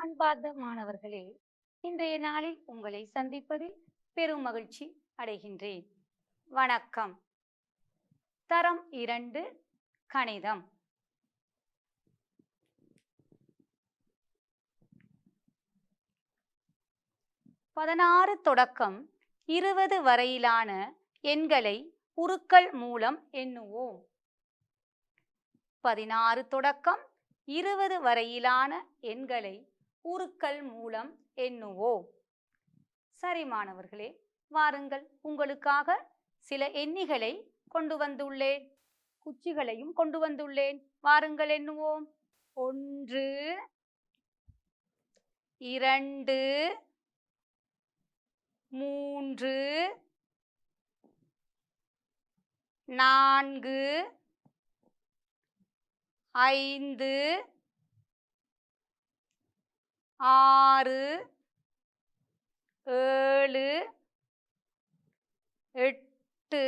அன்பார்ந்த மாணவர்களே இன்றைய நாளில் உங்களை சந்திப்பதில் பெரும் மகிழ்ச்சி அடைகின்றேன். வணக்கம். தரம் இரண்டு கணிதம். பதினாறு தொடக்கம் இருபது வரையிலான எண்களை உருக்கள் மூலம் எண்ணுவோம். பதினாறு தொடக்கம் இருபது வரையிலான எண்களை உருக்கள் மூலம் எண்ணுவோம். சரி மாணவர்களே வாருங்கள் உங்களுக்காக சில எண்ணிகளை கொண்டு வந்துள்ளேன். குச்சிகளையும் கொண்டு வந்துள்ளேன். வாருங்கள் எண்ணுவோம். ஒன்று இரண்டு மூன்று நான்கு ஐந்து ஆறு ஏழு எட்டு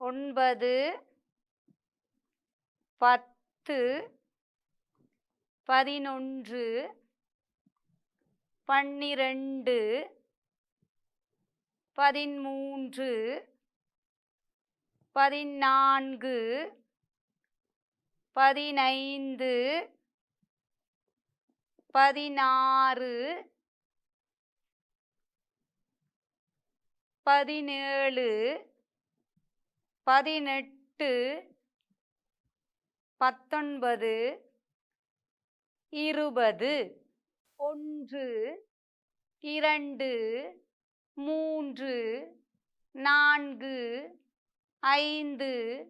ஒன்பது பத்து பதினொன்று பன்னிரண்டு பதிமூன்று பதினான்கு பதினைந்து பதினாறு. பதினேழு. பதினெட்டு. பத்தொன்பது. இருபது. ஒன்று. இரண்டு. மூன்று. நான்கு. ஐந்து.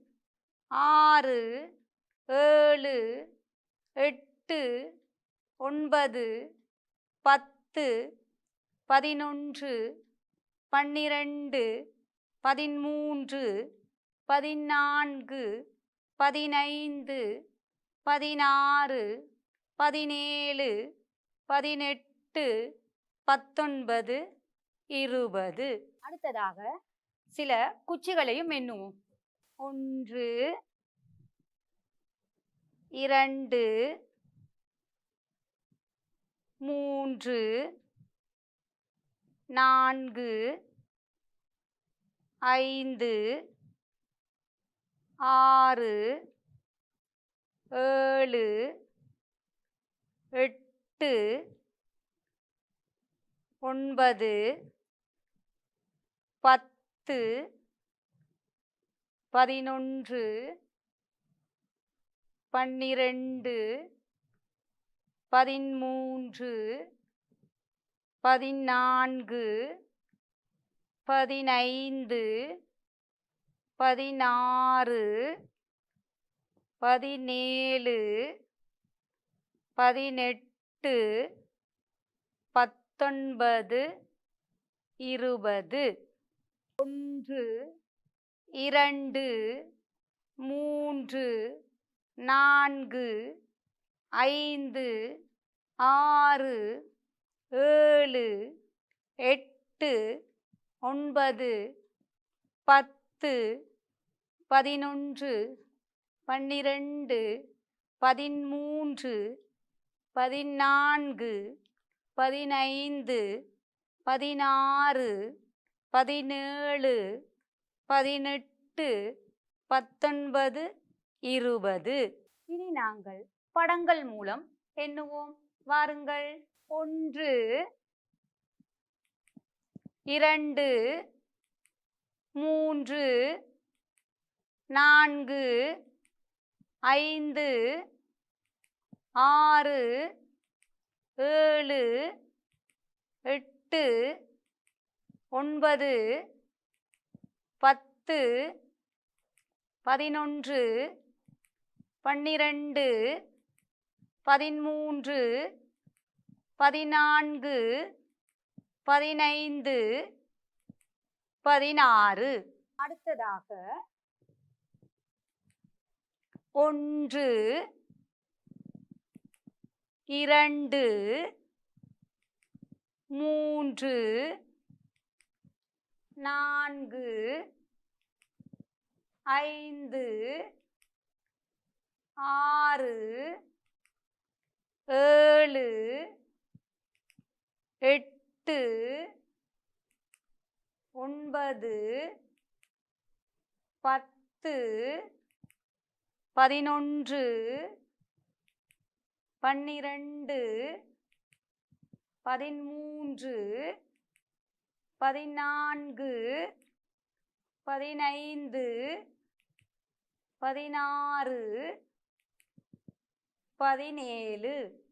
ஆறு. ஏழு. எட்டு. ஒன்பது பத்து பதினொன்று பன்னிரண்டு பதிமூன்று பதினான்கு பதினைந்து பதினாறு பதினேழு பதினெட்டு பத்தொன்பது இருபது. அடுத்ததாக சில குச்சிகளையும் எண்ணுவோம். ஒன்று இரண்டு மூன்று நான்கு ஐந்து ஆறு ஏழு எட்டு ஒன்பது பத்து பதினொன்று பன்னிரண்டு பதிமூன்று பதினான்கு பதினைந்து பதினாறு பதினேழு பதினெட்டு பத்தொன்பது இருபது. ஒன்று இரண்டு மூன்று நான்கு ஐந்து ஆறு ஏழு எட்டு ஒன்பது பத்து பதினொன்று பன்னிரண்டு பதிமூன்று பதினான்கு பதினைந்து பதினாறு பதினேழு பதினெட்டு பத்தொன்பது இருபது. இனி நாங்கள் படங்கள் மூலம் எண்ணுவோம். வாருங்கள். ஒன்று இரண்டு மூன்று நான்கு ஐந்து ஆறு ஏழு எட்டு ஒன்பது பத்து பதினொன்று பன்னிரண்டு பதிமூன்று பதினான்கு பதினைந்து பதினாறு. அடுத்ததாக ஒன்று இரண்டு மூன்று நான்கு ஐந்து ஆறு ஏழு எட்டு ஒன்பது பத்து பதினொன்று பன்னிரண்டு பதிமூன்று பதினான்கு பதினைந்து பதினாறு பதினேழு.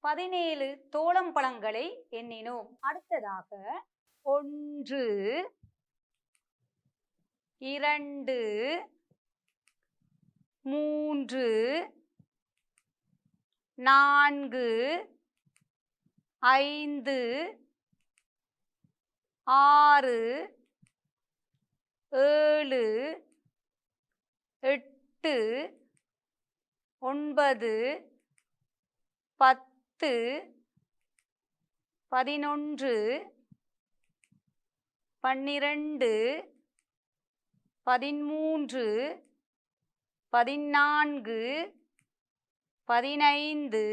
பதினேழு தோளம்பழங்களை எண்ணினோம். அடுத்ததாக ஒன்று. இரண்டு. மூன்று. நான்கு. ஐந்து. ஆறு. ஏழு. எட்டு. ஒன்பது. பத்து பதினொன்று பன்னிரண்டு பதிமூன்று பதினான்கு பதினைந்து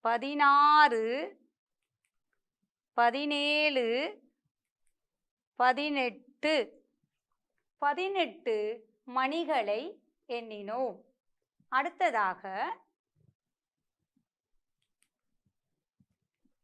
பதினாறு பதினேழு பதினெட்டு. பதினெட்டு மணிகளை எண்ணினோம். அடுத்ததாக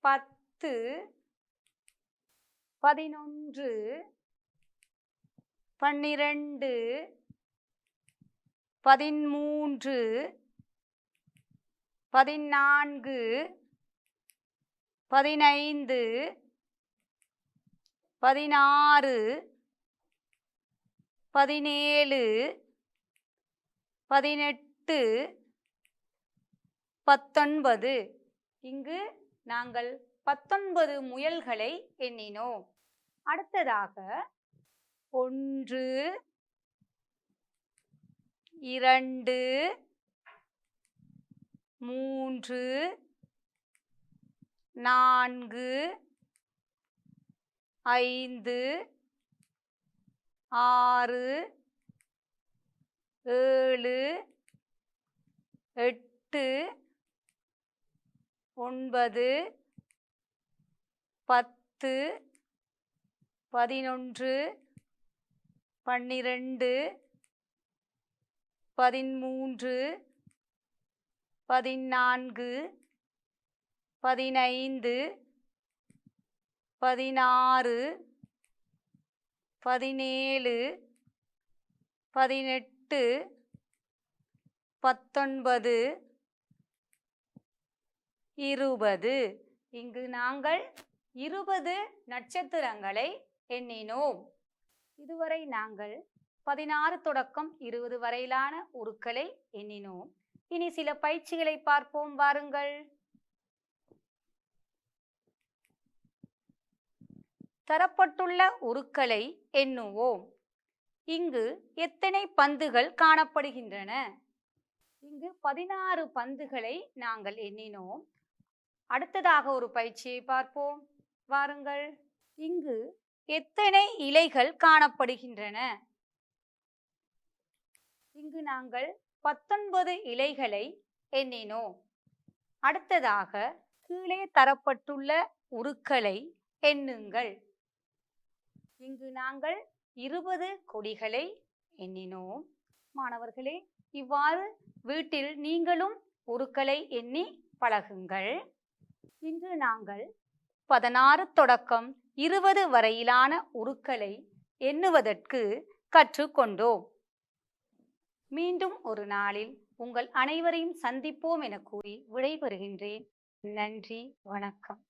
பத்து பதினொன்று பன்னிரண்டு பதிமூன்று பதினான்கு பதினைந்து பதினாறு பதினேழு பதினெட்டு பத்தொன்பது. இங்கு நாங்கள் பத்தொன்பது முயல்களை எண்ணினோம். அடுத்ததாக ஒன்று இரண்டு மூன்று நான்கு ஐந்து ஆறு ஏழு எட்டு ஒன்பது பத்து பதினொன்று பன்னிரண்டு பதிமூன்று பதினான்கு பதினைந்து பதினாறு பதினேழு பதினெட்டு பத்தொன்பது இருபது. இங்கு நாங்கள் இருபது நட்சத்திரங்களை எண்ணினோம். இதுவரை நாங்கள் பதினாறு தொடக்கம் இருபது வரையிலான உருக்களை எண்ணினோம். இனி சில பயிற்சிகளை பார்ப்போம் வாருங்கள். தரப்பட்டுள்ள உருக்களை எண்ணுவோம். இங்கு எத்தனை பந்துகள் காணப்படுகின்றன? இங்கு பதினாறு பந்துகளை நாங்கள் எண்ணினோம். அடுத்ததாக ஒரு பயிற்சியை பார்ப்போம். வாருங்கள். இங்கு எத்தனை இலைகள் காணப்படுகின்றன? இங்கு நாங்கள் பத்தொன்பது இலைகளை எண்ணினோம். அடுத்ததாக கீழே தரப்பட்டுள்ள உருக்களை எண்ணுங்கள். இங்கு நாங்கள் இருபது கொடிகளை எண்ணினோம். மாணவர்களே இவ்வாறு வீட்டில் நீங்களும் உருக்களை எண்ணி பழகுங்கள். இன்று நாங்கள் பதினாறு தொடக்கம் இருபது வரையிலான உருக்களை எண்ணுவதற்கு கற்றுக்கொண்டோம். மீண்டும் ஒரு நாளில் உங்கள் அனைவரையும் சந்திப்போம் என கூறி விடைபெறுகின்றேன். நன்றி வணக்கம்.